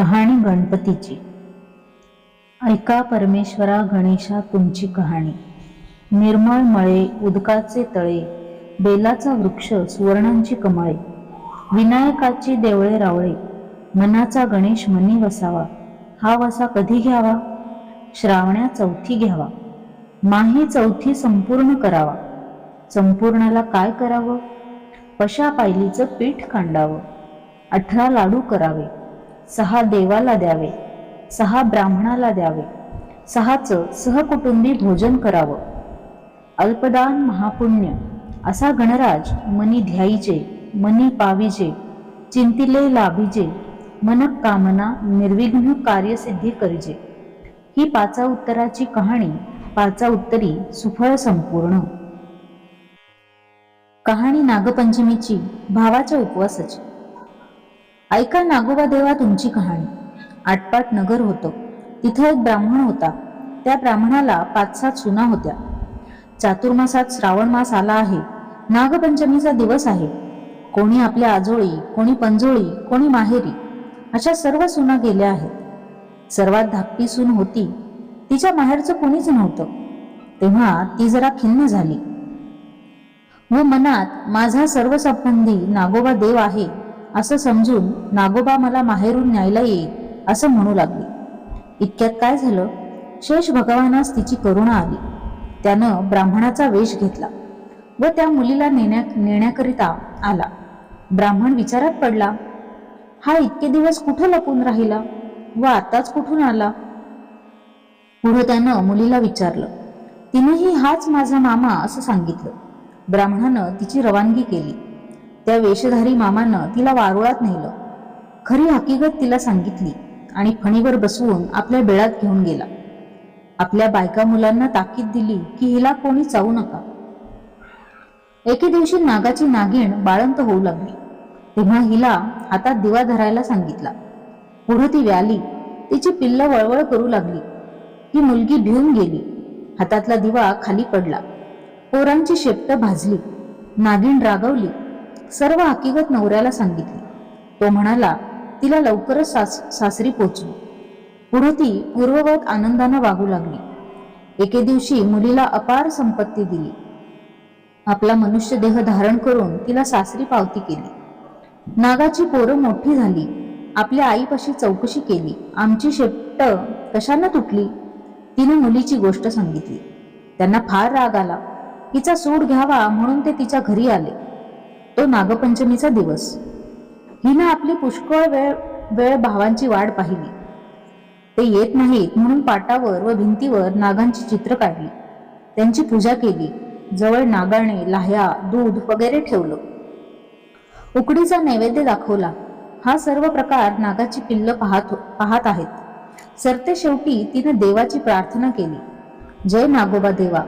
कहाणी गणपतीची. ऐका परमेश्वरा गणेशा तुमची कहाणी. निर्मळ मळे उदकाचे तळे बेलाचा वृक्ष सुवर्णांची कमळे विनायकाची देवळे रावळे मनाचा गणेश मनी वसावा हा वसा कधी घ्यावा? श्रावण्या चौथी घ्यावा. माही चौथी संपूर्ण करावा. संपूर्णाला काय करावं? पशा पायलीचं पीठ कांडावं. अठरा लाडू करावे. सहा देवाला द्यावे सहा ब्राह्मणाला द्यावे सहाचं सहकुटुंबी भोजन करावं. अल्पदान महापुण्य असा गणराज मनी ध्याईचे मनी पाविजे चिंतिले लाभिजे मन कामना निर्विघ्न कार्यसिद्धी करिजे. ही पाचा उत्तराची कहाणी पाचा उत्तरी सुफळ संपूर्ण. कहाणी नागपंचमीची भावाच्या उपवासाची. ऐका नागोबा देवा तुमची कहाणी. आटपाट नगर होतं. तिथं एक ब्राह्मण होता. त्या ब्राह्मणाला पाच सात सुना होत्या. चातुर्मासात श्रावण मास आला आहे. नागपंचमीचा दिवस आहे. कोणी आपल्या आजोळी कोणी पंजोळी कोणी माहेरी अशा सर्व सुना गेल्या आहेत. सर्वात धाकटी सून होती. तिच्या माहेरचं कोणीच नव्हतं. तेव्हा ती जरा खिन्न झाली. व मनात माझा सर्व संबंधी नागोबा देव आहे. असं समजून नागोबा मला माहेरून न्यायला येईल असं म्हणू लागली. इतक्यात काय झालं? शेष भगवानास तिची करुणा आली. त्यानं ब्राह्मणाचा वेश घेतला व त्या मुलीला नेण्या नेण्याकरिता आला. ब्राह्मण विचारात पडला हा इतके दिवस कुठं लपून राहिला व आताच कुठून आला? पुढे त्यानं मुलीला विचारलं तिनंही हाच माझा मामा असं सांगितलं. ब्राह्मणानं तिची रवानगी केली. त्या वेशधारी मामानं तिला वारुळात नेलं. खरी हकीकत तिला सांगितली आणि फणीवर बसवून आपल्या बेळात घेऊन गेला. आपल्या बायका मुलांना ताकीद दिली की हिला कोणी चावू नका. एके दिवशी नागाची नागिण बाळंत होऊ लागली. तेव्हा हिला हातात दिवा धरायला सांगितला. पुढे ती व्याली. तिची पिल्ल वळवळ करू लागली. ही मुलगी भिवून गेली. हातातला दिवा खाली पडला. पोरांची शेपट भाजली. नागिण रागवली. सर्व हकीकत नवऱ्याला सांगितली. तो म्हणाला तिला लवकरच सास सासरी पोचली. पुढे ती पूर्ववत आनंदानं वागू लागली. एके दिवशी मुलीला अपार संपत्ती दिली. आपला मनुष्य देह धारण करून तिला सासरी पावती केली. नागाची पोरं मोठी झाली. आपल्या आईपाशी चौकशी केली. आमची शेपट कशानं तुटली? तिने मुलीची गोष्ट सांगितली. त्यांना फार राग आला. तिचा सूड घ्यावा म्हणून ते तिच्या घरी आले. तो नागपंचमीचा दिवस. हिनं आपली पुष्कळ वेळ वेळ भावांची वाट पाहिली. ते येत नाहीत म्हणून पाटावर व भिंतीवर नागांची चित्र काढली. त्यांची पूजा केली. जवळ नागाने लाह्या दूध वगैरे ठेवलं. उकडीचा नैवेद्य दाखवला. हा सर्व प्रकार नागाची पिल्ल पाहत पाहत आहेत. सरते शेवटी तिनं देवाची प्रार्थना केली. जय नागोबा देवा.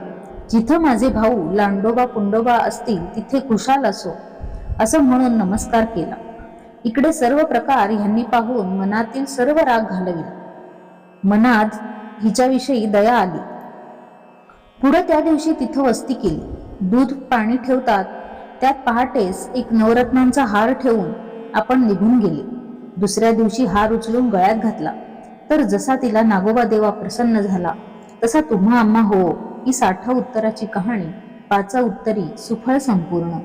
जिथं माझे भाऊ लांडोबा पुंडोबा असतील तिथे खुशाल असो. असं म्हणून नमस्कार केला. इकडे सर्व प्रकार ह्यांनी पाहून मनातील सर्व राग घालविला. मनात हिच्याविषयी दया आली. पुढे त्या दिवशी तिथं वस्ती केली. दूध पाणी ठेवतात. त्यात पहाटेस एक नवरत्नांचा हार ठेवून आपण निघून गेले. दुसऱ्या दिवशी हार उचलून गळ्यात घातला. तर जसा तिला नागोबा देवा प्रसन्न झाला तसा तुम्हा आम्हा हो ही साठा उत्तराची कहाणी पाचा उत्तरी सुफळ संपूर्ण.